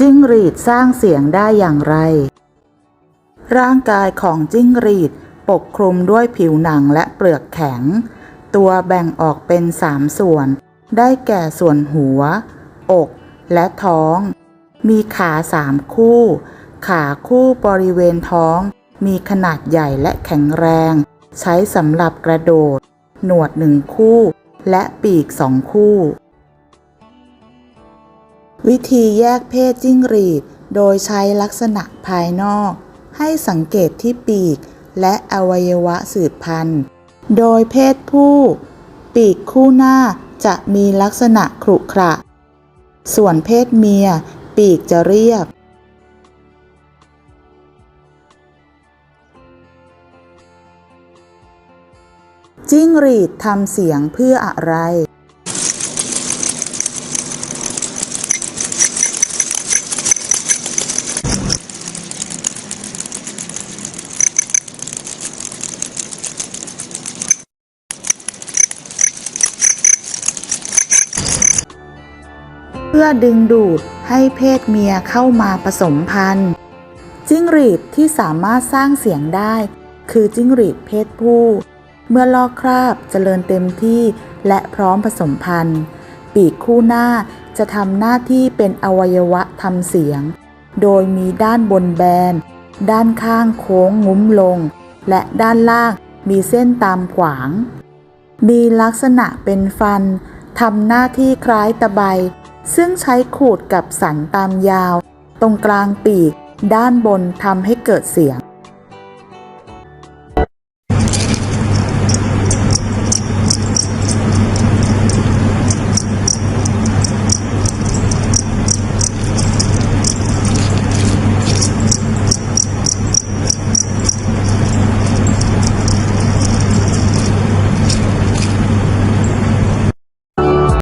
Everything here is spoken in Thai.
จิ้งหรีดสร้างเสียงได้อย่างไร ร่างกายของจิ้งหรีดปกคลุมด้วยผิวหนังและเปลือกแข็ง ตัวแบ่งออกเป็นสามส่วน ได้แก่ส่วนหัว อก และท้อง มีขาสามคู่ ขาคู่บริเวณท้อง มีขนาดใหญ่และแข็งแรง ใช้สำหรับกระโดด หนวดหนึ่งคู่ และปีกสองคู่ วิธีแยกเพศจิ้งหรีด โดยใช้ลักษณะภายนอก ให้สังเกตที่ปีกและอวัยวะสืบพันธุ์ โดยเพศผู้ ปีกคู่หน้าจะมีลักษณะขรุขระ ส่วนเพศเมีย ปีกจะเรียบ จิ้งหรีดทำเสียงเพื่ออะไร พื่อดึงดูดให้เพศเมียเข้ามาผสมพันธุ์ จิ้งหรีดที่สามารถสร้างเสียงได้ คือจิ้งหรีดเพศผู้ เมื่อลอกคราบเจริญเต็มที่และพร้อมผสมพันธุ์ ปีกคู่หน้าจะทำหน้าที่เป็นอวัยวะทำเสียง โดยมีด้านบนแบน ด้านข้างโค้งงุ้มลง และด้านล่างมีเส้นตามขวาง มีลักษณะเป็นฟันทำหน้าที่คล้ายตะไบ ซึ่งใช้ขูดกับสันตามยาว ตรงกลางปีก ด้านบนทำให้เกิดเสียง